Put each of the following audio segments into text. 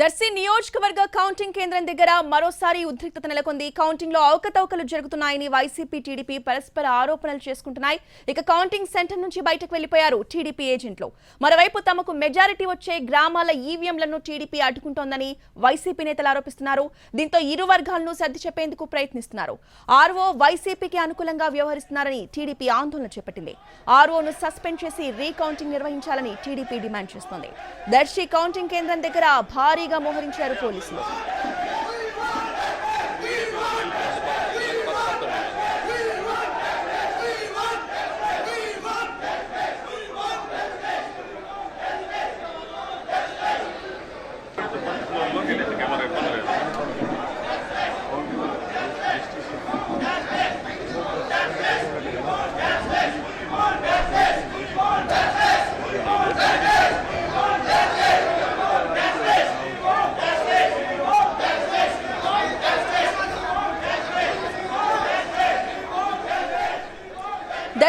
దర్శి నియోజకవర్గ కౌంటింగ్ కేంద్రం దగ్గర మరోసారి ఉద్రిక్తత నెలకొంది. కౌంటింగ్లో అవకతవకలు జరుగుతున్నాయని వైసీపీ టీడీపీ పరస్పర ఆరోపణలు చేసుకుంటున్నాయి. ఇక కౌంటింగ్ సెంటర్ నుంచి బయటకు వెళ్ళిపోయారు టీడీపీ ఏజెంట్లు. మరోవైపు తమకు మెజారిటీ వచ్చే గ్రామాల ఈవీఎంలను టీడీపీ అడ్డుకుంటోందని వైసీపీ నేతలు ఆరోపిస్తున్నారు. దీంతో ఇరు వర్గాలను సర్ది చెప్పేందుకు ప్రయత్నిస్తున్నారు. ఆర్ఓ వైసీపీకి అనుకూలంగా వ్యవహరిస్తున్నారని టీడీపీ ఆందోళన చేపట్టింది. ఆర్ఓను సస్పెండ్ చేసి రీకౌంటింగ్ నిర్వహించాలని టీడీపీ డిమాండ్ చేస్తోంది. దర్శి కౌంటింగ్ కేంద్రం దగ్గర భారీ భారీగా మోహరించారు పోలీసులు.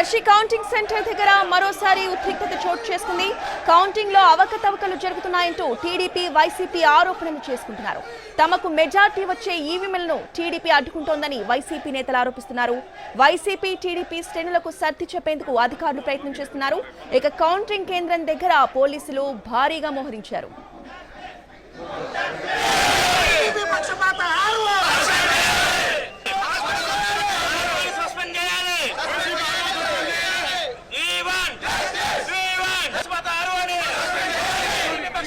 శ్రీ కౌంటింగ్ సెంటర్ దగ్గర మరోసారి ఉద్రిక్తత చోటు చేసుకుంది. కౌంటింగ్లో అవకతవకలు జరుగుతున్నాయంటూ టీడీపీ వైసీపీ ఆరోపణలు చేసుకుంటున్నారు. తమకు మెజార్టీ వచ్చే ఈవీఎంలను టీడీపీ అడ్డుకుంటోందని వైసీపీ నేతలు ఆరోపిస్తున్నారు. వైసీపీ టీడీపీ శ్రేణులకు సర్ది చెప్పేందుకు అధికారులు ప్రయత్నం చేస్తున్నారు. ఇక కౌంటింగ్ కేంద్రం దగ్గర పోలీసులు భారీగా మోహరించారు.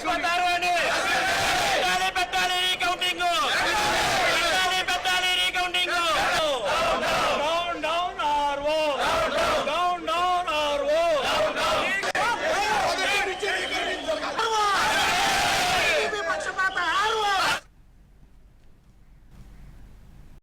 подарок!